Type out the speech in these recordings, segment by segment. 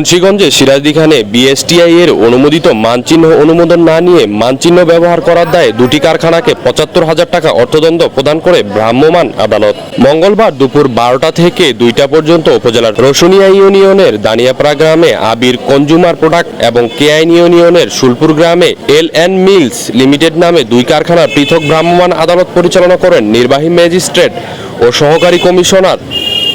মুন্সীগঞ্জে সিরাজদি খানে বিএসটিআই এর অনুমোদিত মানচিহ্ন অনুমোদন না নিয়ে মানচিহ্ন ব্যবহার করার দায়ে দুটি কারখানাকে পঁচাত্তর হাজার টাকা অর্থদণ্ড প্রদান করে ভ্রাম্যমাণ আদালত। মঙ্গলবার দুপুর বারোটা থেকে দুইটা পর্যন্ত উপজেলার রসুনিয়া ইউনিয়নের দানিয়াপাড়া গ্রামে আবির কনজুমার প্রোডাক্ট এবং কেআইন ইউনিয়নের সুলপুর গ্রামে এল এন মিলস লিমিটেড নামে দুই কারখানার পৃথক ভ্রাম্যমাণ আদালত পরিচালনা করেন নির্বাহী ম্যাজিস্ট্রেট ও সহকারী কমিশনার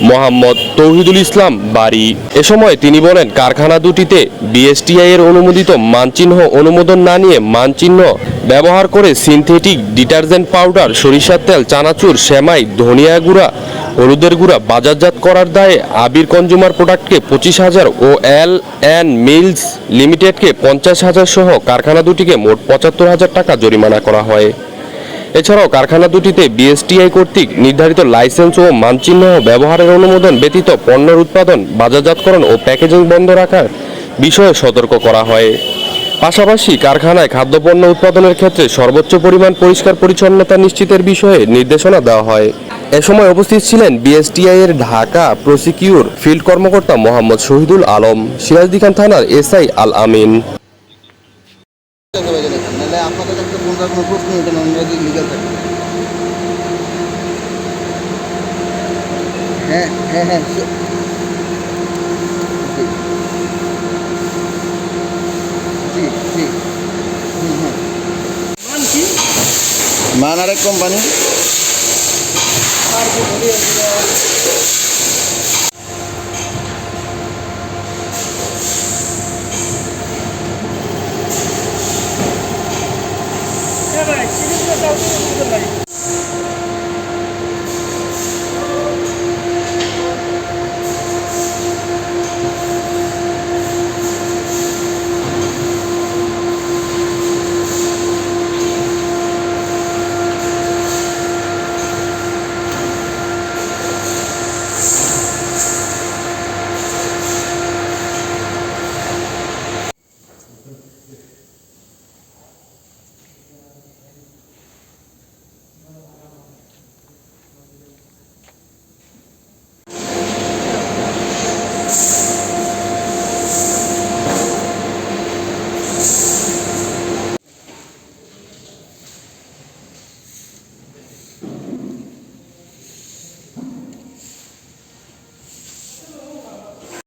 মোহাম্মদ তৌহিদুল ইসলাম বাড়ি। এ সময় তিনি বলেন, কারখানা দুটিতে বিএসটিআই এর অনুমোদিত মানচিহ্ন অনুমোদন না নিয়ে মানচিহ্ন ব্যবহার করে সিনথেটিক ডিটারজেন্ট পাউডার, সরিষার তেল, চানাচুর, সেমাই, ধনিয়া গুঁড়া, হলুদের গুঁড়া বাজারজাত করার দায়ে আবির কনজুমার প্রোডাক্টকে পঁচিশ হাজার ও এল অ্যান্ড মিলস লিমিটেডকে পঞ্চাশ হাজার সহ কারখানা দুটিকে মোট পঁচাত্তর হাজার টাকা জরিমানা করা হয়। এছাড়াও কারখানা দুটিতে বিএসটিআই কর্তৃক নির্ধারিত লাইসেন্স ও মানচিহ্ন ব্যবহারের অনুমোদন ব্যতীত পণ্যের উৎপাদন, বাজারজাতকরণ ও প্যাকেজিং বন্ধ রাখার বিষয়ে সতর্ক করা হয়। পাশাপাশি কারখানায় খাদ্যপণ্য উৎপাদনের ক্ষেত্রে সর্বোচ্চ পরিমাণ পরিষ্কার পরিচ্ছন্নতা নিশ্চিতের বিষয়ে নির্দেশনা দেওয়া হয়। এ সময় উপস্থিত ছিলেন বিএসটিআই এর ঢাকা প্রসিকিউর ফিল্ড কর্মকর্তা মোহাম্মদ শহীদুল আলম, সিরাজদিখান থানার এসআই আল আমিন। কাছে কোনো প্রশ্ন ওঠে না আমরা যদি লিগাল থাকি। হ্যাঁ হ্যাঁ হ্যাঁ মান আরেক কোম্পানি Good night.